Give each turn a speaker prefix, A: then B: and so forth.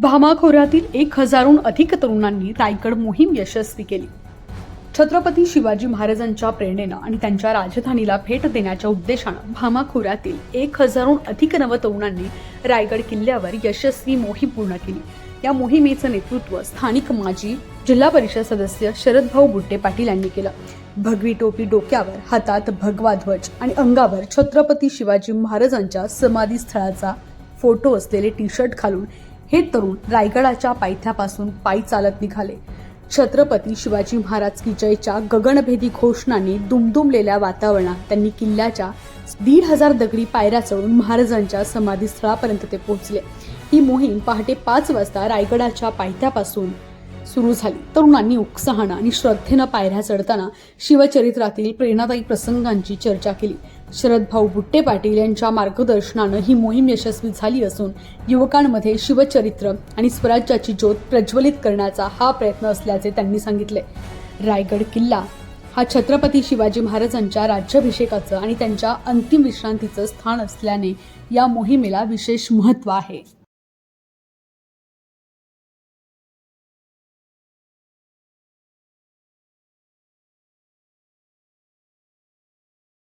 A: भामाखोऱ्यातील एक हजारहून अधिक तरुणांनी रायगड मोहीम यशस्वी केली. छत्रपती शिवाजी महाराजांच्या प्रेरणेनं आणि त्यांच्या राजधानीला भेट देण्याच्या उद्देशानं भामाखोऱ्यातील एक हजारहून अधिक नव तरुणांनी रायगड किल्ल्यावर यशस्वी मोहीम पूर्ण केली. या मोहिमेचं नेतृत्व स्थानिक माजी जिल्हा परिषद सदस्य शरदभाऊ बुट्टे पाटील यांनी केलं. भगवी टोपी डोक्यावर हातात भगवा ध्वज आणि अंगावर छत्रपती शिवाजी महाराजांच्या समाधी स्थळाचा फोटो असलेले टी शर्ट घालून हे तरुण रायगडाच्या पायथ्यापासून पायी चालत निघाले. छत्रपती शिवाजी महाराज की जयच्या गगनभेदी घोषणाने दुमदुमलेल्या वातावरणात त्यांनी किल्ल्याच्या दीड हजार दगडी पायऱ्या चढून महाराजांच्या समाधीस्थळापर्यंत ते पोहोचले. ही मोहीम पहाटे पाच वाजता रायगडाच्या पायथ्यापासून सुरू झाली. तरुणांनी उत्साहानं आणि श्रद्धेनं पायऱ्या चढताना शिवचरित्रातील प्रेरणादायी प्रसंगांची चर्चा केली. शरदभाऊ बुट्टे पाटील यांच्या मार्गदर्शनानं ही मोहीम यशस्वी झाली असून युवकांमध्ये शिवचरित्र आणि स्वराज्याची ज्योत प्रज्वलित करण्याचा हा प्रयत्न असल्याचे त्यांनी सांगितले. रायगड किल्ला हा छत्रपती शिवाजी महाराजांच्या राज्याभिषेकाचं आणि त्यांच्या अंतिम विश्रांतीचं स्थान असल्याने या मोहिमेला विशेष महत्त्व आहे.